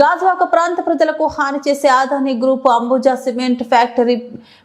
గాజువాక ప్రాంత ప్రజలకు హాని చేసే Adani group Ambuja cement factory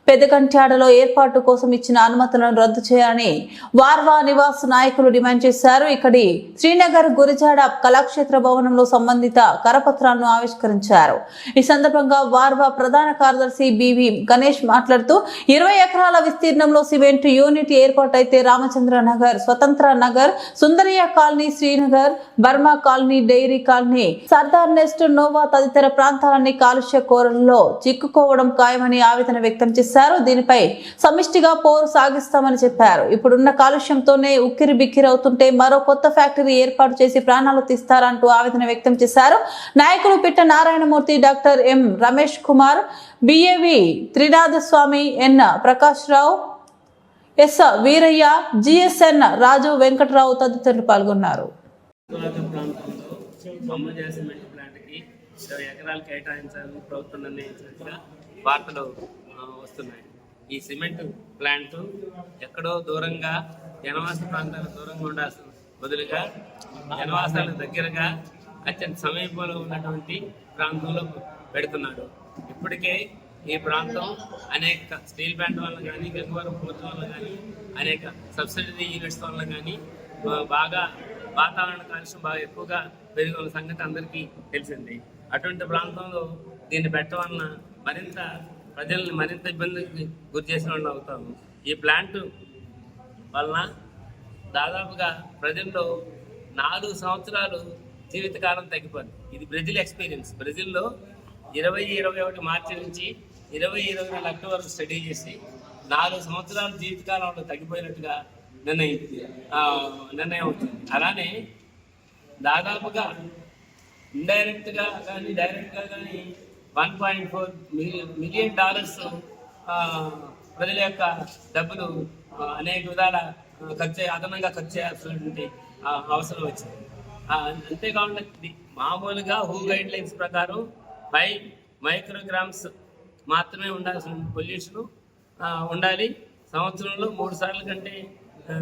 పెదగంట్యాడలో ఏర్పాటు కోసం ఇచ్చిన అనుమతులను రద్దు చేయాలని వార్వా నివాస్ నాయకులు డిమాండ్ చేశారు. ఇక్కడి శ్రీనగర్ గురిజాడ కళాక్షేత్ర భవనంలో సంబంధిత కరపత్రాలను ఆవిష్కరించారు. ఈ సందర్భంగా వార్వా ప్రధాన కార్యదర్శి బివి గణేష్ మాట్లాడుతూ ఇరవై ఎకరాల విస్తీర్ణంలో cement unit ఏర్పాటైతే Ramachandra Nagar Swatantra Nagar Sundaraiah colony Srinagar Burma colony dairy colony Sardar nest Nova తదితర ప్రాంతాలన్నీ కాలుష్య కోరల్లో చిక్కుకోవడం ఖాయమని ఆవేదన వ్యక్తం చేశారు. దీనిపై సమిష్టిగా పోరు సాగిస్తామని చెప్పారు. ఇప్పుడున్న కాలుష్యంతోనే ఉక్కిరి బిక్కిరి అవుతుంటే మరో కొత్త ఫ్యాక్టరీ ఏర్పాటు చేసి ప్రాణాలు తీస్తారంటూ ఆవేదన వ్యక్తం చేశారు. నాయకులు Pitta Narayanamurthy doctor M Ramesh Kumar B A V Trinathaswamy N Prakash Rao S Veeraiah GSN Raju Venkatarao తదితరులు పాల్గొన్నారు. ఎకరాలు కేటాయించాలని ప్రభుత్వం నిర్ణయించినట్టుగా వార్తలు వస్తున్నాయి. ఈ సిమెంట్ ప్లాంట్ ఎక్కడో దూరంగా జనవాస ప్రాంతాలకు దూరంగా ఉండాల్సిన బదులుగా జనవాసాలకు దగ్గరగా అత్యంత సమీపంలో ఉన్నటువంటి ప్రాంతంలో పెడుతున్నారు ఇప్పటికే ఈ ప్రాంతం అనేక స్టీల్ ప్లాంట్ వల్ల కానీ గంగవరం పోర్ట్ వల్ల కానీ అనేక సబ్సిడీ యూనిట్స్ వల్ల కానీ బాగా వాతావరణ కాలుష్యం బాగా ఎక్కువగా పెరిగిన సంగతి అందరికీ తెలిసిందే. అటువంటి ప్రాంతంలో దీన్ని పెట్టడం వలన మరింత ప్రజల్ని మరింత ఇబ్బందికి గురి చేసిన వాళ్ళు అవుతాము. ఈ ప్లాంట్ వలన దాదాపుగా ప్రజల్లో నాలుగు సంవత్సరాలు జీవితకాలం తగ్గిపోయింది ఇది బ్రెజిల్ ఎక్స్పీరియన్స్. బ్రెజిల్లో ఇరవై ఇరవై ఒకటి మార్చి నుంచి ఇరవై ఇరవై నాలుగు అక్టోబర్ వరకు స్టడీ చేసి నాలుగు సంవత్సరాల జీవితకాలంలో తగ్గిపోయినట్టుగా నిర్ణయం నిర్ణయం అవుతుంది. అలానే దాదాపుగా ఇండైరెక్ట్గా కానీ డైరెక్ట్గా కానీ one point four million dollars ప్రజల యొక్క డబ్బులు అనేక విధాల ఖర్చు అదనంగా ఖర్చు చేయాల్సినటువంటి ఆ, అవసరం వచ్చింది. అంతేకాకుండా మామూలుగా హూ గైడ్ లైన్స్ ప్రకారం ఫైవ్ మైక్రోగ్రామ్స్ మాత్రమే ఉండాల్సిన పొల్యూషన్ ఉండాలి. సంవత్సరంలో మూడు సార్లు కంటే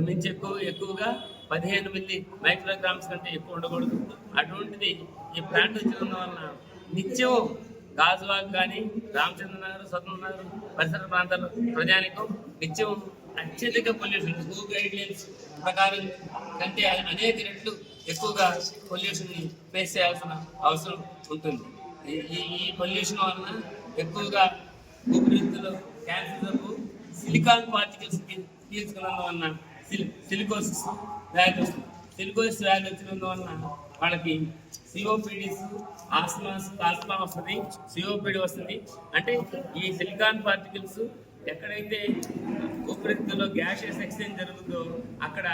మించి ఎక్కువ ఎక్కువగా పదిహేను మిల్లీ మైక్రోగ్రామ్స్ కంటే ఎక్కువ ఉండకూడదు. అటువంటిది ఈ ప్లాంట్ వచ్చినందు వలన నిత్యం గాజువాగ్ కానీ రామచంద్ర నగర్ స్వతంత్ర నగర్ పరిసర ప్రాంతాల ప్రజానికం నిత్యం అత్యధిక పొల్యూషన్. హూ గైడ్ లైన్స్ ప్రకారం కంటే అనేక రెట్లు ఎక్కువగా పొల్యూషన్ ఫేస్ చేయాల్సిన అవసరం ఉంటుంది. ఈ- ఈ పొల్యూషన్ వలన ఎక్కువగా ఊపిరితిత్తులు క్యాన్సర్ జబ్బు సిలికాన్ పార్టికల్స్ తీసుకున్నందువలన వలన సిలికోసిస్ వ్యాధి వస్తుంది. సిలికోసిస్ వ్యాధి వచ్చినందు వలన వాళ్ళకి సిఓపిడిస్ ఆస్మాస్ ఆస్మా వస్తుంది సిఓపిడి వస్తుంది. అంటే ఈ సిలికాన్ పార్టికల్స్ ఎక్కడైతే ఊపిరితిత్తులో గ్యాషియస్ ఎక్స్చేంజ్ జరుగుతుందో అక్కడ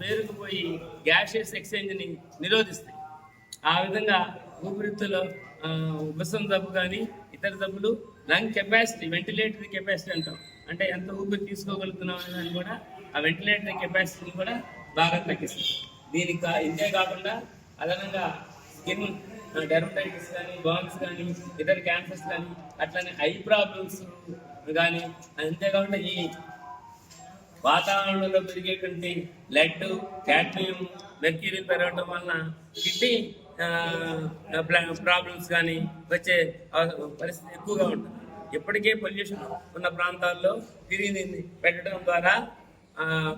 పేరుకుపోయి గ్యాషియస్ ఎక్స్చేంజ్ని నిరోధిస్తాయి. ఆ విధంగా ఊపిరితిత్తులో ఆ, జబ్బు కానీ ఇతర జబ్బులు లంగ్ కెపాసిటీ వెంటిలేటరీ కెపాసిటీ అంటాం. అంటే ఎంత ఊపిరి తీసుకోగలుగుతున్నాం అని కూడా ఆ వెంటిలేటర్ కెపాసిటీని కూడా బాగా తగ్గిస్తుంది. దీనికి ఇంతే కాకుండా అదనంగా స్కిన్ డెర్మటైటిస్ కానీ బర్న్స్ కానీ ఇతర క్యాన్సర్స్ కానీ అట్లనే ఐ ప్రాబ్లమ్స్ కానీ అంతేకాకుండా ఈ వాతావరణంలో పెరిగేటువంటి లెడ్ క్యాడ్మియం మెర్క్యూరీ పెరగడం వలన కిడ్నీ ప్రాబ్లమ్స్ కానీ వచ్చే పరిస్థితి ఎక్కువగా ఉంటుంది. ఇప్పటికే పొల్యూషన్ ఉన్న ప్రాంతాల్లో తిరిగి పెట్టడం ద్వారా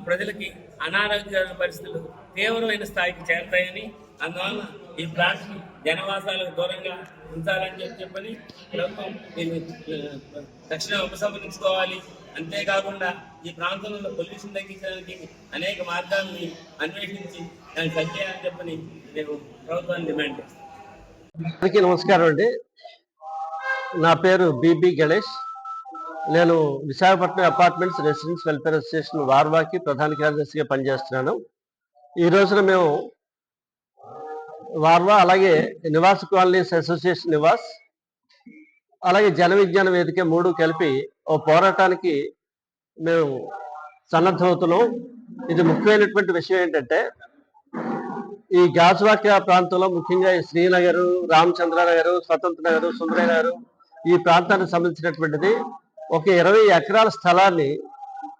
ప్రజలకి అనారోగ్య పరిస్థితులు తీవ్రమైన స్థాయికి చేరతాయని అందువలన ఈ ప్లాంట్ జనవాసాలకు దూరంగా ఉంచాలని చెప్పి చెప్పని ప్రభుత్వం దీన్ని ఆ, తక్షణ ఉపసంహరించుకోవాలి. అంతేకాకుండా ఈ ప్రాంతంలో పొల్యూషన్ తగ్గించడానికి అనేక మార్గాల్ని అన్వేషించి దాన్ని సరిచేయాలని చెప్పని నేను ప్రభుత్వాన్ని డిమాండ్ చేస్తాను నమస్కారం అండి. నా పేరు బిబి గణేష్. నేను Visakhapatnam apartments residents welfare association వార్వాకి ప్రధాన కార్యదర్శిగా పనిచేస్తున్నాను. ఈ రోజున మేము వార్వా అలాగే నివాస్ కాలనీస్ అసోసియేషన్ నివాస్ అలాగే జన విజ్ఞాన వేదిక మూడు కలిపి ఓ పోరాటానికి మేము సన్నద్ధమవుతున్నాం. ఇది ముఖ్యమైనటువంటి విషయం ఏంటంటే ఈ గాజువాక ప్రాంతంలో ముఖ్యంగా ఈ శ్రీనగర్ రామచంద్ర నగర్ స్వతంత్ర నగర్ సుందర నగర్ ఈ ప్రాంతానికి సంబంధించినటువంటిది. ఒక ఇరవై ఎకరాల స్థలాన్ని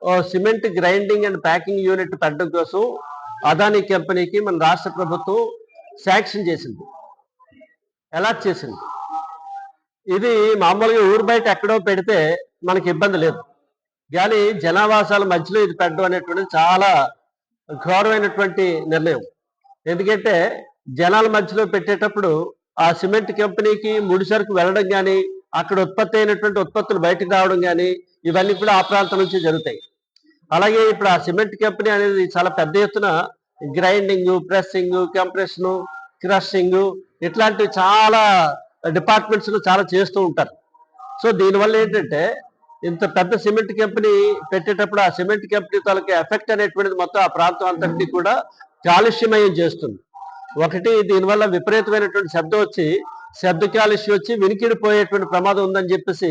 ఓ cement grinding and packing unit పెట్టడం కోసం అదానీ కంపెనీకి మన రాష్ట్ర ప్రభుత్వం శాంక్షన్ చేసింది. అలాట్ చేసింది. ఇది మామూలుగా ఊరు బయట ఎక్కడో పెడితే మనకి ఇబ్బంది లేదు. కానీ జనావాసాల మధ్యలో ఇది పెట్టడం అనేటువంటిది చాలా ఘోరమైనటువంటి నిర్ణయం. ఎందుకంటే జనాల మధ్యలో పెట్టేటప్పుడు ఆ సిమెంట్ కంపెనీకి ముడిసరుకు వెళ్ళడం కానీ అక్కడ ఉత్పత్తి అయినటువంటి ఉత్పత్తులు బయటకు రావడం కానీ ఇవన్నీ కూడా ఆ ప్రాంతం నుంచి జరుగుతాయి. అలాగే ఇప్పుడు ఆ సిమెంట్ కంపెనీ అనేది చాలా పెద్ద ఎత్తున గ్రైండింగ్ ప్రెస్సింగ్ కంప్రెషన్ క్రషింగ్ ఇట్లాంటివి చాలా డిపార్ట్మెంట్స్ చాలా చేస్తూ ఉంటారు. సో దీనివల్ల ఏంటంటే ఇంత పెద్ద సిమెంట్ కంపెనీ పెట్టేటప్పుడు ఆ సిమెంట్ కంపెనీ తాలూకా ఎఫెక్ట్ అనేటువంటిది మొత్తం ఆ ప్రాంతం అంతటినీ కూడా కాలుష్యమయం చేస్తుంది. ఒకటి దీనివల్ల విపరీతమైనటువంటి శబ్దం వచ్చి శబ్ద కాలుష్యం వచ్చి వినికిడిపోయేటువంటి ప్రమాదం ఉందని చెప్పేసి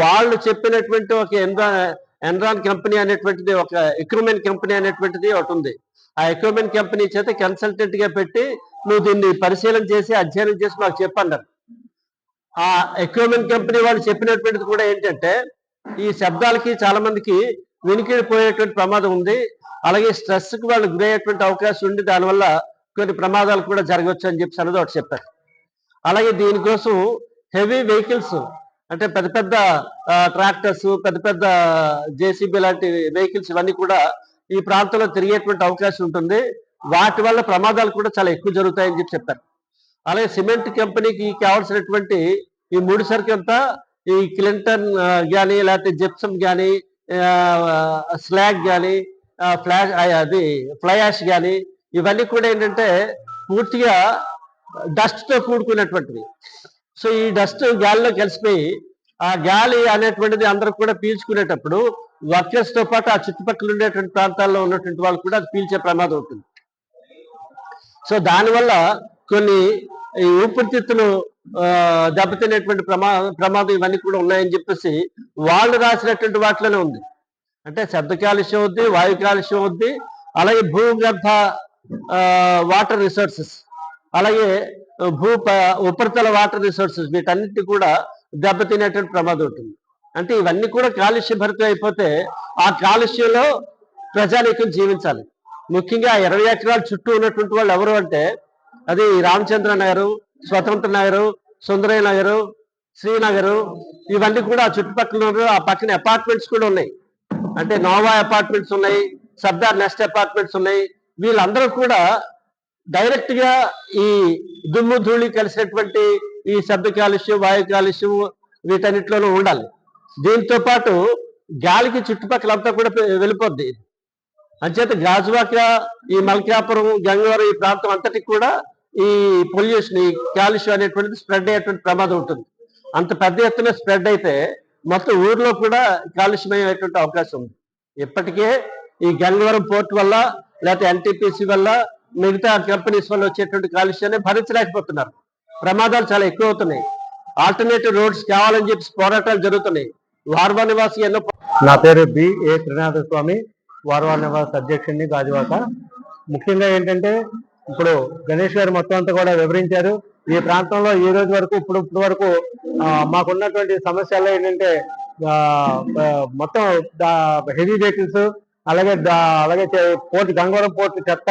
వాళ్ళు చెప్పినటువంటి ఒక ఎన్రా ఎన్రాన్ కంపెనీ అనేటువంటిది ఒక ఎక్విప్మెంట్ కంపెనీ అనేటువంటిది ఒకటి ఉంది. ఆ ఎక్విప్మెంట్ కంపెనీ చేత కన్సల్టెంట్గా పెట్టి నువ్వు దీన్ని పరిశీలన చేసి అధ్యయనం చేసి మాకు చెప్పన్నారు. ఆ ఎక్విప్మెంట్ కంపెనీ వాళ్ళు చెప్పినటువంటిది కూడా ఏంటంటే ఈ శబ్దాలకి చాలా మందికి వినికిడిపోయేటువంటి ప్రమాదం ఉంది. అలాగే స్ట్రెస్కి వాళ్ళు గురయ్యేటువంటి అవకాశం ఉంది. దానివల్ల కొన్ని ప్రమాదాలు కూడా జరగవచ్చు అని చెప్పి అన్నది ఒకటి చెప్పారు. అలాగే దీనికోసం హెవీ వెహికల్స్ అంటే పెద్ద పెద్ద ట్రాక్టర్స్ పెద్ద పెద్ద జేసీబీ లాంటి వెహికల్స్ ఇవన్నీ కూడా ఈ ప్రాంతంలో తిరిగేటువంటి అవకాశం ఉంటుంది. వాటి వల్ల ప్రమాదాలు కూడా చాలా ఎక్కువ జరుగుతాయని చెప్పి చెప్పారు. అలాగే సిమెంట్ కంపెనీకి కావాల్సినటువంటి ఈ ముడి సరుకు అంతా ఈ క్లింటన్ కానీ లేకపోతే జిప్సమ్ కానీ స్లాగ్ కానీ ఫ్లాష్ అది ఫ్లై యాష్ కానీ ఇవన్నీ కూడా ఏంటంటే పూర్తిగా డస్ట్తో కూడుకున్నటువంటివి సో ఈ డస్ట్ గాలిలో కలిసిపోయి ఆ గాలి అనేటువంటిది అందరూ కూడా పీల్చుకునేటప్పుడు వర్కర్స్తో పాటు ఆ చుట్టుపక్కల ఉండేటువంటి ప్రాంతాల్లో ఉన్నటువంటి వాళ్ళు కూడా అది పీల్చే ప్రమాదం ఉంటుంది. సో దానివల్ల కొన్ని ఈ ఊపిరితిత్తులు దెబ్బతినేటువంటి ప్రమా ప్రమాదం ఇవన్నీ కూడా ఉన్నాయని చెప్పేసి వాళ్ళు రాసినటువంటి వాటిలోనే ఉంది. అంటే శబ్ద కాలుష్యం వద్ది వాయు కాలుష్యం వద్ది అలాగే భూగర్భ వాటర్ రిసోర్సెస్. అలాగే భూ ప- ఉపరితల వాటర్ రిసోర్సెస్ వీటన్నిటి కూడా దెబ్బతినేటువంటి ప్రమాదం ఉంటుంది. అంటే ఇవన్నీ కూడా కాలుష్య భరితం అయిపోతే ఆ కాలుష్యంలో ప్రజానీకం జీవించాలి. ముఖ్యంగా ఆ ఇరవై ఎకరాల చుట్టూ ఉన్నటువంటి వాళ్ళు ఎవరు అంటే అది రామచంద్ర నగరు స్వతంత్ర నగరు సుందరయ్య నగరు శ్రీనగరు ఇవన్నీ కూడా ఆ చుట్టుపక్కల ఆ పక్కన అపార్ట్మెంట్స్ కూడా ఉన్నాయి. అంటే నోవా అపార్ట్మెంట్స్ ఉన్నాయి సర్దార్ నెస్ట్ అపార్ట్మెంట్స్ ఉన్నాయి. వీళ్ళందరూ కూడా డైరెక్ట్గా ఈ దుమ్ము ధూళి కలిసినటువంటి ఈ శబ్ద కాలుష్యం వాయు కాలుష్యం వీటన్నిటిలోనూ ఉండాలి. దీంతో పాటు గాలికి చుట్టుపక్కల అంతా కూడా వెళ్ళిపోద్ది. అంచేత గాజువాక ఈ మల్కాపురం గంగవరం ఈ ప్రాంతం అంతటికి కూడా ఈ పొల్యూషన్ ఈ కాలుష్యం అనేటువంటిది స్ప్రెడ్ అయ్యేటువంటి ప్రమాదం ఉంటుంది. అంత పెద్ద ఎత్తున స్ప్రెడ్ అయితే మొత్తం ఊర్లో కూడా కాలుష్యమయ్యేటువంటి అవకాశం ఉంది. ఇప్పటికే ఈ గంగవరం పోర్ట్ వల్ల లేకపోతే ఎన్టీపీసీ వల్ల మిగతా కంపెనీస్ వల్ల వచ్చేటువంటి కాలుష్యాన్ని భరించలేకపోతున్నారు. ప్రమాదాలు చాలా ఎక్కువ అవుతున్నాయి ఆల్టర్నేటివ్ రోడ్స్ కావాలని చెప్పి పోరాటాలు జరుగుతున్నాయి. వార్వా నివాసి ఎన్నో నా పేరు బి. ఏ. త్రినాథ స్వామి వార్వా నివాస్ అధ్యక్షుడిని గాజువాక. ముఖ్యంగా ఏంటంటే ఇప్పుడు గణేష్ గారు మొత్తం అంతా కూడా వివరించారు. ఈ ప్రాంతంలో ఈ రోజు వరకు ఇప్పుడు ఇప్పుడు వరకు మాకున్నటువంటి సమస్యలు ఏంటంటే మొత్తం హెవీ వెహికల్స్ అలాగే అలాగే చే- పోర్ట్ గంగవరం పోర్ట్ చెత్త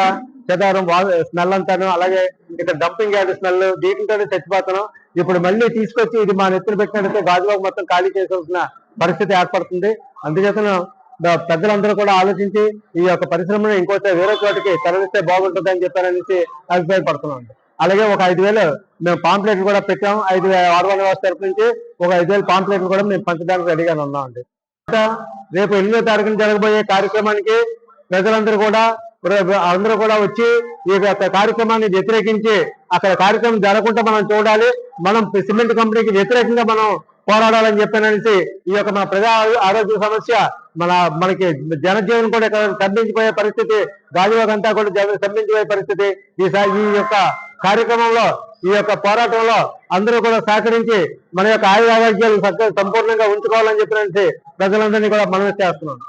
చెదారం స్మెల్ అంతాను అలాగే ఇక్కడ డంపింగ్ యార్డ్ స్మెల్ దీంట్లోనే చచ్చిపోతున్నాం ఇప్పుడు మళ్ళీ తీసుకొచ్చి ఇది మా నెత్తిన పెట్టినట్లయితే గాజువాకు మొత్తం ఖాళీ చేసాల్సిన పరిస్థితి ఏర్పడుతుంది. అందుచేతను పెద్దలందరూ కూడా ఆలోచించి ఈ యొక్క పరిశ్రమను ఇంకోటి వేరే చోటికి తరలిస్తే బాగుంటుంది అని చెప్పారనేసి అభిప్రాయపడుతున్నాం అలాగే ఒక ఐదు వేలు మేము పాంప్లెట్లు కూడా పెట్టాం ఐదు ఆరు వందల వ్యవస్థ తరపు నుంచి ఒక ఐదు వేలు పాంప్లెట్లు కూడా మేము పంచడానికి రెడీగా ఉన్నామండి. రేపు ఎనిమిదో తారీఖున జరగబోయే కార్యక్రమానికి ప్రజలందరూ కూడా అందరూ కూడా వచ్చి ఈ యొక్క కార్యక్రమాన్ని వ్యతిరేకించి అక్కడ కార్యక్రమం జరగకుండా మనం చూడాలి. మనం సిమెంట్ కంపెనీకి వ్యతిరేకంగా మనం పోరాడాలని చెప్పాననేసి ఈ యొక్క మన ప్రజా ఆరోగ్య సమస్య మన మనకి జనజీవనం కూడా ఇక్కడ స్తంభించిపోయే పరిస్థితి గాలివాగ అంతా కూడా స్తంభించిపోయే పరిస్థితి. ఈ ఈ యొక్క కార్యక్రమంలో ఈ యొక్క పోరాటంలో అందరూ కూడా సహకరించి మన యొక్క ఆయుర ఆరోగ్యాలు సంపూర్ణంగా ఉంచుకోవాలని చెప్పినట్టు ప్రజలందరినీ కూడా మనవి చేస్తున్నాం